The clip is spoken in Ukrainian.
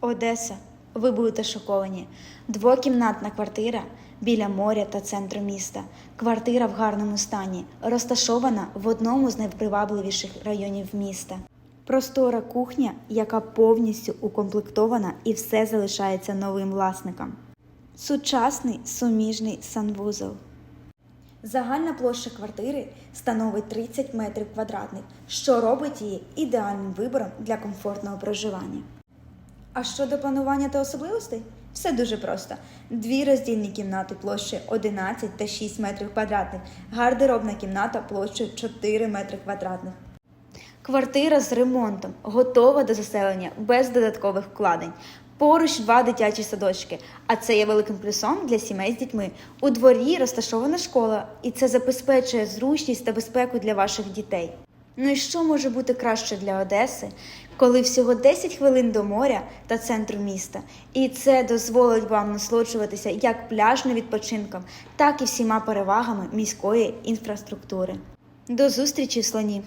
Одеса. Ви будете шоковані. Двокімнатна квартира біля моря та центру міста. Квартира в гарному стані, розташована в одному з найпривабливіших районів міста. Простора кухня, яка повністю укомплектована і все залишається новим власникам. Сучасний суміжний санвузол. Загальна площа квартири становить 30 метрів квадратних, що робить її ідеальним вибором для комфортного проживання. А щодо планування та особливостей, все дуже просто: дві роздільні кімнати площею 11 та 6 метрів квадратних, гардеробна кімната площею 4 метри квадратних. Квартира з ремонтом, готова до заселення без додаткових вкладень. Поруч два дитячі садочки, а це є великим плюсом для сімей з дітьми. У дворі розташована школа, і це забезпечує зручність та безпеку для ваших дітей. Ну і що може бути краще для Одеси, коли всього 10 хвилин до моря та центру міста, і це дозволить вам насолоджуватися як пляжним відпочинком, так і всіма перевагами міської інфраструктури. До зустрічі в слоні!